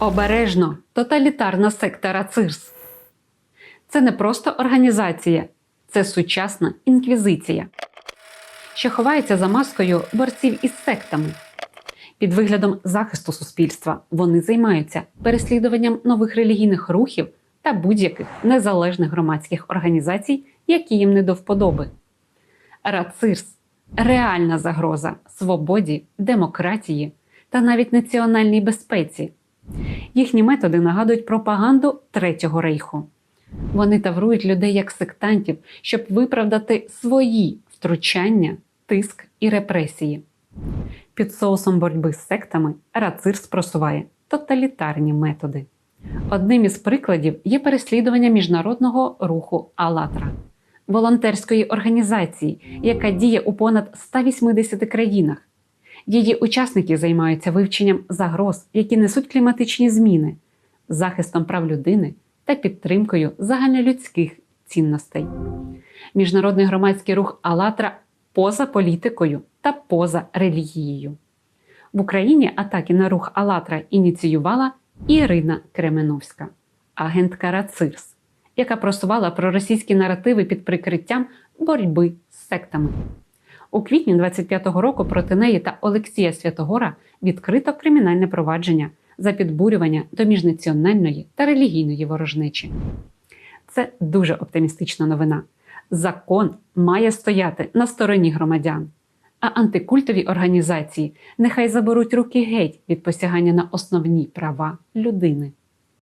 Обережно тоталітарна секта Рацирс. Це не просто організація, це сучасна інквізиція, що ховається за маскою борців із сектами. Під виглядом захисту суспільства вони займаються переслідуванням нових релігійних рухів та будь-яких незалежних громадських організацій, які їм не до вподоби. Рацирс реальна загроза свободі, демократії та навіть національній безпеці. Їхні методи нагадують пропаганду Третього рейху. Вони таврують людей як сектантів, щоб виправдати свої втручання, тиск і репресії. Під соусом боротьби з сектами Рацирс просуває тоталітарні методи. Одним із прикладів є переслідування міжнародного руху «АЛЛАТРА» – волонтерської організації, яка діє у понад 180 країнах. Її учасники займаються вивченням загроз, які несуть кліматичні зміни, захистом прав людини та підтримкою загальнолюдських цінностей. Міжнародний громадський рух «АЛЛАТРА» поза політикою та поза релігією. В Україні атаки на рух «АЛЛАТРА» ініціювала Ірина Кременовська, агентка Рацирс, яка просувала проросійські наративи під прикриттям боротьби з сектами. У квітні 25-го року проти неї та Олексія Святогора відкрито кримінальне провадження за підбурювання до міжнаціональної та релігійної ворожнечі. Це дуже оптимістична новина. Закон має стояти на стороні громадян, а антикультові організації нехай заберуть руки геть від посягання на основні права людини.